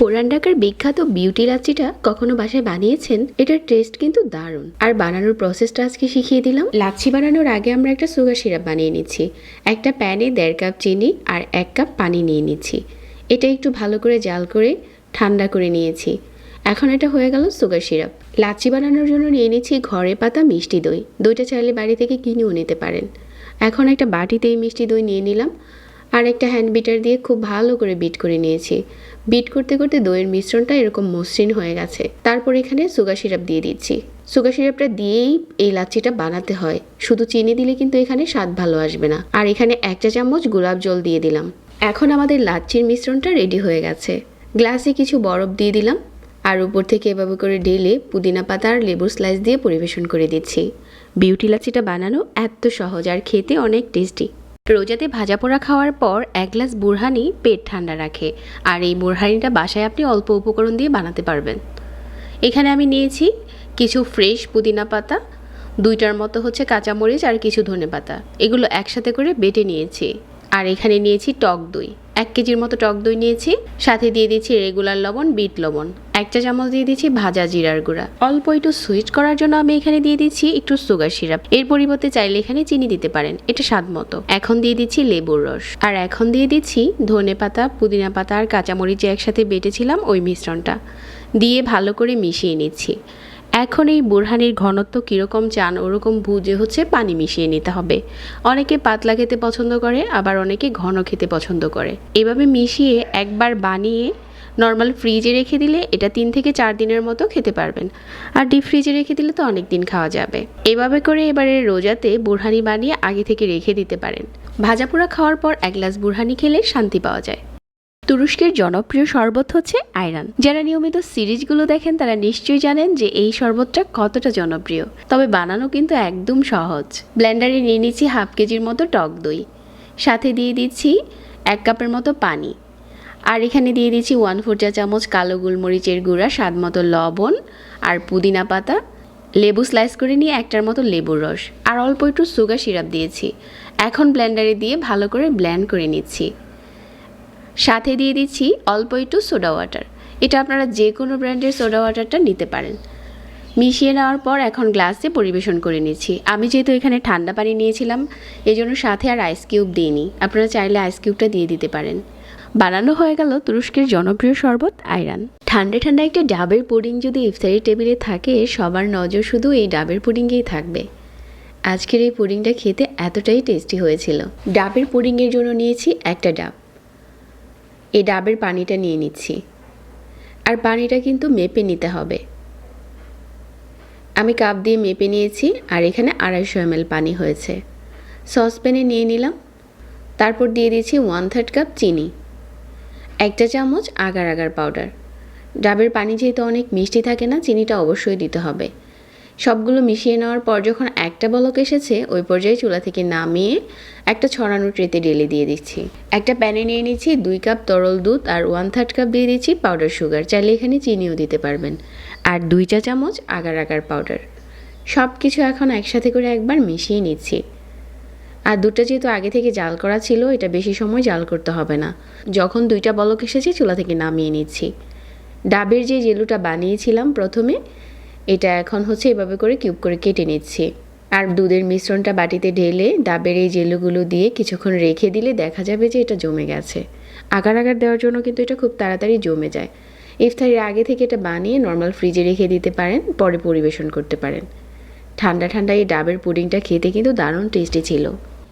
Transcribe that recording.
পুরান ঢাকার বিখ্যাত বিউটি লাচ্ছিটা কখনো বাসায় বানিয়েছেন? এটার টেস্ট কিন্তু দারুণ। আর বানানোর প্রসেসটা আজকে শিখিয়ে দিলাম। লাচ্ছি বানানোর আগে আমরা একটা সুগার সিরাপ বানিয়ে নিচ্ছি। একটা প্যানে দেড় কাপ চিনি আর এক কাপ পানি নিয়ে নিচ্ছি। এটা একটু ভালো করে জাল করে ঠান্ডা করে নিয়েছি। এখন এটা হয়ে গেল সুগার সিরাপ লাচ্ছি বানানোর জন্য নিয়ে নিচ্ছি ঘরে পাতা মিষ্টি দই। দইটা চাইলে বাড়ি থেকে কিনেও নিতে পারেন। এখন একটা বাটিতে এই মিষ্টি দই নিয়ে নিলাম। আর একটা হ্যান্ড বিটার দিয়ে খুব ভালো করে বিট করে নিয়েছি। বিট করতে করতে দইয়ের মিশ্রণটা এরকম মসৃণ হয়ে গেছে। তারপর এখানে সুগার সিরাপ দিয়ে দিচ্ছি। সুগার সিরাপটা দিয়েই এই লাচ্ছিটা বানাতে হয়। শুধু চিনি দিলে কিন্তু এখানে স্বাদ ভালো আসবে না। আর এখানে এক চা চামচ গোলাপ জল দিয়ে দিলাম। এখন আমাদের লাচ্ছির মিশ্রণটা রেডি হয়ে গেছে। গ্লাসে কিছু বরফ দিয়ে দিলাম। আর উপর থেকে এভাবে করে ঢেলে পুদিনা পাতা আর লেবুর স্লাইস দিয়ে পরিবেশন করে দিচ্ছি। বিউটি লাচ্ছিটা বানানো এত সহজ আর খেতে অনেক টেস্টি রোজাতে ভাজা পোড়া খাওয়ার পর এক গ্লাস বুরহানি পেট ঠান্ডা রাখে। আর এই বুরহানিটা বাসায় আপনি অল্প উপকরণ দিয়ে বানাতে পারবেন। এখানে আমি নিয়েছি কিছু ফ্রেশ পুদিনা পাতা, দুইটার মতো হচ্ছে কাঁচামরিচ আর কিছু ধনে পাতা। এগুলো একসাথে করে বেটে নিয়েছি। আর এখানে নিয়েছি টক দই। এক কেজির মতো টক দই নিয়েছি। সাথে দিয়ে দিয়েছি রেগুলার লবণ, বিট লবণ। এক চা চামচ দিয়ে দিচ্ছি ভাজা জিরার গুঁড়া। অল্প একটু সুইট করার জন্য আমি এখানে দিয়ে দিচ্ছি একটু সুগার সিরাপ এর পরিবর্তে চাইলে এখানে চিনি দিতে পারেন, এটা স্বাদ মতো। এখন দিয়ে দিচ্ছি লেবুর রস। আর এখন দিয়ে দিচ্ছি ধনে পাতা, পুদিনা পাতা আর কাঁচামরিচ যে একসাথে বেটেছিলাম ওই মিশ্রণটা। দিয়ে ভালো করে মিশিয়ে নিচ্ছি। এখন এই বুরহানির ঘনত্ব কীরকম চান ওরকম বুঝে হচ্ছে পানি মিশিয়ে নিতে হবে। অনেকে পাতলা খেতে পছন্দ করে, আবার অনেকে ঘন খেতে পছন্দ করে। এভাবে মিশিয়ে একবার বানিয়ে নর্মাল ফ্রিজে রেখে দিলে এটা তিন থেকে চার দিনের মতো খেতে পারবেন। আর ডিপ ফ্রিজে রেখে দিলে তো অনেক দিন খাওয়া যাবে। এভাবে করে এবারে রোজাতে বুরহানি বানিয়ে আগে থেকে রেখে দিতে পারেন। ভাজা পোড়া খাওয়ার পর এক গ্লাস বুরহানি খেলে শান্তি পাওয়া যায়। তুরস্কের জনপ্রিয় শরবত হচ্ছে আয়রান। যারা নিয়মিত সিরিজগুলো দেখেন, তারা নিশ্চয়ই জানেন যে এই শরবতটা কতটা জনপ্রিয়। তবে বানানো কিন্তু একদম সহজ। ব্লেন্ডারে নিয়ে নিচ্ছি হাফ কেজির মতো টক দই। সাথে দিয়ে দিচ্ছি এক কাপের মতো পানি। আর এখানে দিয়ে দিচ্ছি ওয়ান ফোর চা চামচ কালো গোলমরিচের গুঁড়া, স্বাদ মতো লবণ আর পুদিনা পাতা। লেবু স্লাইস করে নিয়ে একটার মতো লেবুর রস। আর অল্প একটু সুগার সিরাপ দিয়েছি। এখন ব্লেন্ডারে দিয়ে ভালো করে ব্ল্যান্ড করে নিচ্ছি। সাথে দিয়ে দিচ্ছি অল্প একটু সোডা ওয়াটার এটা আপনারা যে কোনো ব্র্যান্ডের সোডা ওয়াটারটা নিতে পারেন। মিশিয়ে নেওয়ার পর এখন গ্লাসে পরিবেশন করে নিচ্ছি। আমি যেহেতু এখানে ঠান্ডা পানি নিয়েছিলাম এই জন্য সাথে আর আইস কিউব দিইনি। আপনারা চাইলে আইস কিউবটা দিয়ে দিতে পারেন। বানানো হয়ে গেল তুরস্কের জনপ্রিয় শরবত আয়রান ঠান্ডা ঠান্ডা একটা ডাবের পুডিং যদি ইফতারির টেবিলে থাকে, সবার নজর শুধু এই ডাবের পুডিংয়েই থাকবে। আজকের এই পুডিংটা খেতে এতটাই টেস্টি হয়েছিল। ডাবের পুডিংয়ের জন্য নিয়েছি একটা ডাব। এই ডাবের পানিটা নিয়ে নিচ্ছি। আর পানিটা কিন্তু মেপে নিতে হবে। আমি কাপ দিয়ে মেপে নিয়েছি আর এখানে আড়াইশো এমএল পানি হয়েছে। সসপ্যানে নিয়ে নিলাম। তারপর দিয়ে দিয়েছি ওয়ান থার্ড কাপ চিনি। একটা চামচ আগার আগার পাউডার ডাবের পানি যেহেতু অনেক মিষ্টি থাকে না, চিনিটা অবশ্যই দিতে হবে। সবগুলো মিশিয়ে নেওয়ার পর যখন একটা বলক এসেছে, ওই পর্যায়ে চুলা থেকে নামিয়ে একটা ছড়ানো ট্রেতে ঢেলে দিয়ে দিচ্ছি। একটা প্যানে নিয়ে নিচ্ছি দুই কাপ তরল দুধ আর ওয়ান থার্ড কাপ দিয়ে দিচ্ছি পাউডার সুগার চাইলে এখানে চিনিও দিতে পারবেন। আর দুই চা চামচ আগার আগার পাউডার সব কিছু এখন একসাথে করে একবার মিশিয়ে নিচ্ছি। আর দুধটা যেহেতু আগে থেকে জাল করা ছিল, এটা বেশি সময় জাল করতে হবে না। যখন দুইটা বলক এসেছে, চুলা থেকে নামিয়ে নিচ্ছি। ডাবের যে জেলুটা বানিয়েছিলাম প্রথমে, এটা এখন হচ্ছে এভাবে করে কিউব করে কেটে নিচ্ছি। আর দুধের মিশ্রণটা বাটিতে ঢেলে ডাবের এই জেলুগুলো দিয়ে কিছুক্ষণ রেখে দিলে দেখা যাবে যে এটা জমে গেছে। আগার আগার দেওয়ার জন্য কিন্তু এটা খুব তাড়াতাড়ি জমে যায়। ইফতারির আগে থেকে এটা বানিয়ে নর্মাল ফ্রিজে রেখে দিতে পারেন, পরে পরিবেশন করতে পারেন। ঠান্ডা ঠান্ডা এই ডাবের পুডিংটা খেতে কিন্তু দারুণ টেস্টি ছিল।